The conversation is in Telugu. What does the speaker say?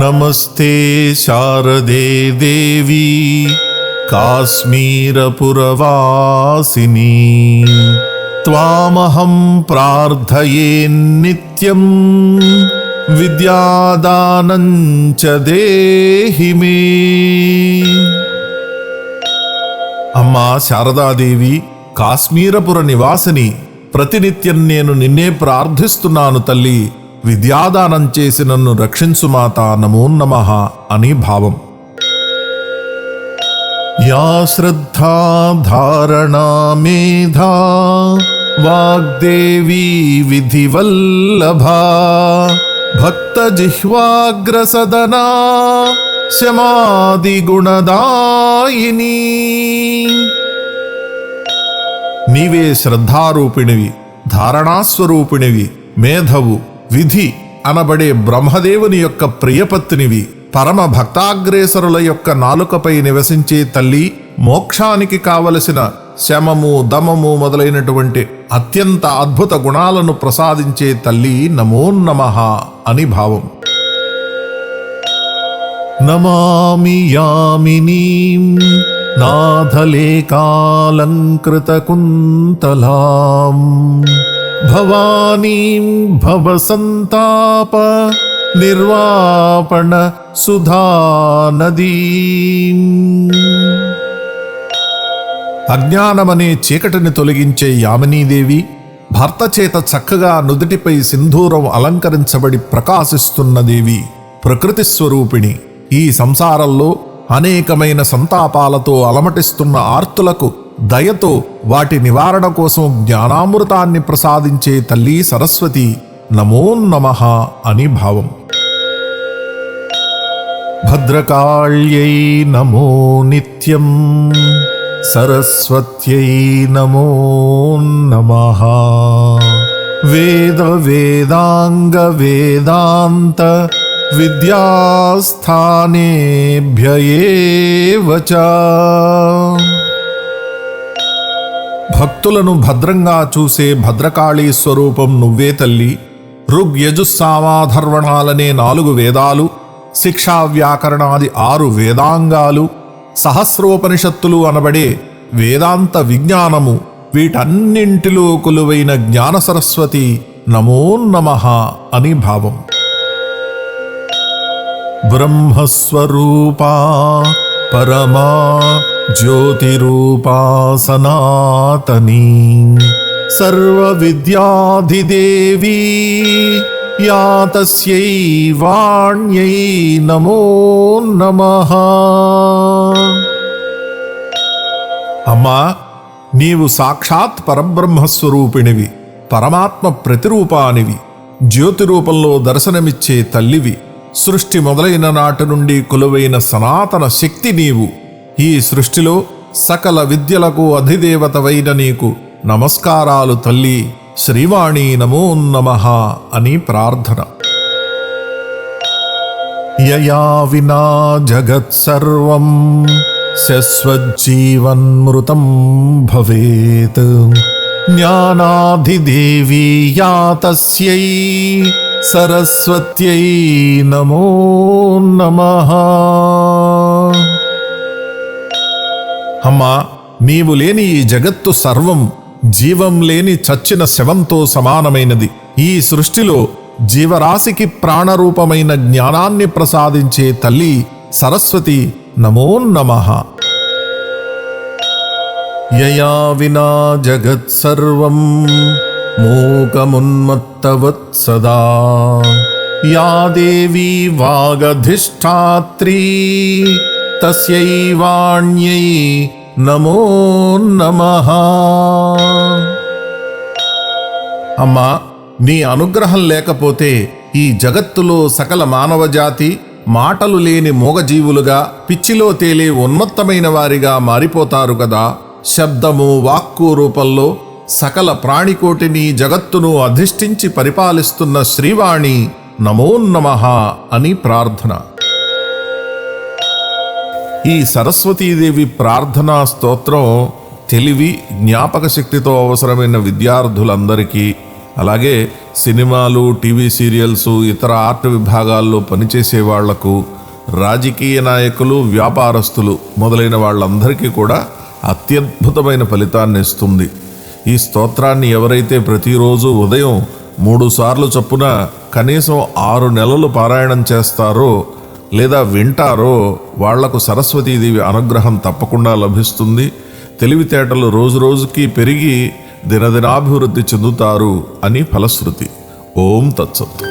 నమస్తే శారదే దేవి కాశ్మీరపురవాసిని. త్వామహం ప్రార్థయే నిత్యం విద్యాదానం చ దేహి మే. అమ్మా శారదాదేవి కాశ్మీరపుర నివాసిని ప్రతినిత్యం నేను నిన్నే ప్రార్థిస్తున్నాను తల్లి. విద్యాదానం చేసి నన్ను రక్షించు మాత నమో నమః అని భావం. యా శ్రద్ధా ధారణా మేధా వాగ్దేవీ విధివల్లభా భక్త జిహ్వాగ్రసదనా శమాది గుణదాయిని. నీవే శ్రద్ధారూపిణివి ధారణాస్వరూపిణివి మేధవు. విధి అనబడే బ్రహ్మదేవుని యొక్క ప్రియపత్నివి పరమ భక్తాగ్రేసరుల యొక్క నాలుకపై నివసించే తల్లి మోక్షానికి కావలసిన శమము దమము మొదలైనటువంటి అత్యంత అద్భుత గుణాలను ప్రసాదించే తల్లి నమో నమః అని భావం. నమామి యామినీం నాథలేకాలంకృతకుంతలాం భవానీం భవసంతాప నిర్వాపణ సుధానదీం అజ్ఞానమనే చీకటిని తొలగించే యామినీదేవి భర్త చేత చక్కగా నుదుటిపై సింధూరం అలంకరించబడి ప్రకాశిస్తున్న దేవి ప్రకృతి స్వరూపిణి. ఈ సంసారంలో అనేకమైన సంతాపాలతో అలమటిస్తున్న ఆర్తులకు దయతో వాటి నివారణ కోసం జ్ఞానామృతాన్ని ప్రసాదించే తల్లి సరస్వతి నమో నమః అని భావం. భద్రకాళ్యై నమో నిత్యం సరస్వత్యై నమో నమ. వేద వేదాంగ వేదాంత విద్యాస్థానేభ్యయేవ చ. భక్తులను భద్రంగా చూసే భద్రకాళీ స్వరూపం నువ్వే తల్లి. ఋగ్ యజుస్సామాధర్వణాలనే నాలుగు వేదాలు శిక్షా వ్యాకరణాది ఆరు వేదాంగాలు సహస్రోపనిషత్తులు అనబడే వేదాంత విజ్ఞానము వీటన్నింటిలో కొలువైన జ్ఞాన సరస్వతి నమో నమః అని భావం. బ్రహ్మస్వరూపా పరమా జ్యోతిరూపాసనాతనీ సర్వ సర్వవిద్యాధిదేవీ యా తస్యై వాణ్యై నమో నమః. అమ్మా నీవు సాక్షాత్ పరబ్రహ్మస్వరూపిణివి పరమాత్మ ప్రతిరూపానివి జ్యోతి రూపంలో దర్శనమిచ్చే తల్లివి సృష్టి మొదలైన నాటి నుండి కొలువైన సనాతన శక్తి నీవు. ఈ సృష్టిలో సకల విద్యలకు అధిదేవతవైన నీకు నమస్కారాలు తల్లి. శ్రీవాణి నమో నమ అని ప్రార్థన. యయా వినా జగత్సర్వం శశ్వజ్జీవన్మృతం భవేత్. జ్ఞానాధిదేవీ యా తస్యై సరస్వత్యై నమో నమః. నీవు లేని ఈ జగత్తు సర్వం జీవం లేని చచ్చిన శవంతో సమానమైనది. ఈ సృష్టిలో జీవరాశికి ప్రాణరూపమైన జ్ఞానాన్ని ప్రసాదించే తల్లి సరస్వతి నమో నమః. యయా వినా జగత్సర్వం మూకమున్మత్తవత్ సదా. యా దేవీ వాగధిష్టాత్రీ తస్యై వాణ్యై నమో నమః. అమ్మా నీ అనుగ్రహం లేకపోతే ఈ జగత్తులో సకల మానవ జాతి మాటలు లేని మూగజీవులుగా పిచ్చిలో తేలే ఉన్మత్తమైన వారిగా మారిపోతారు కదా. శబ్దము వాక్కు రూపంలో సకల ప్రాణికోటిని జగత్తును అధిష్ఠించి పరిపాలిస్తున్న శ్రీవాణి నమో నమః అని ప్రార్థన. ఈ సరస్వతీదేవి ప్రార్థనా స్తోత్రం తెలివి జ్ఞాపక శక్తితో అవసరమైన విద్యార్థులందరికీ అలాగే సినిమాలు టీవీ సీరియల్స్ ఇతర ఆర్ట్ విభాగాల్లో పనిచేసే వాళ్ళకు రాజకీయ నాయకులు వ్యాపారస్తులు మొదలైన వాళ్ళందరికీ కూడా అత్యద్భుతమైన ఫలితాన్ని ఇస్తుంది. ఈ స్తోత్రాన్ని ఎవరైతే ప్రతిరోజు ఉదయం మూడు సార్లు చొప్పున కనీసం ఆరు నెలలు పారాయణం చేస్తారో లేదా వింటారో వాళ్ళకు సరస్వతీదేవి అనుగ్రహం తప్పకుండా లభిస్తుంది. తెలివితేటలు రోజు రోజుకి పెరిగి దినదినాభివృద్ధి చెందుతారు అని ఫలశ్రుతి. ఓం తత్సత్తు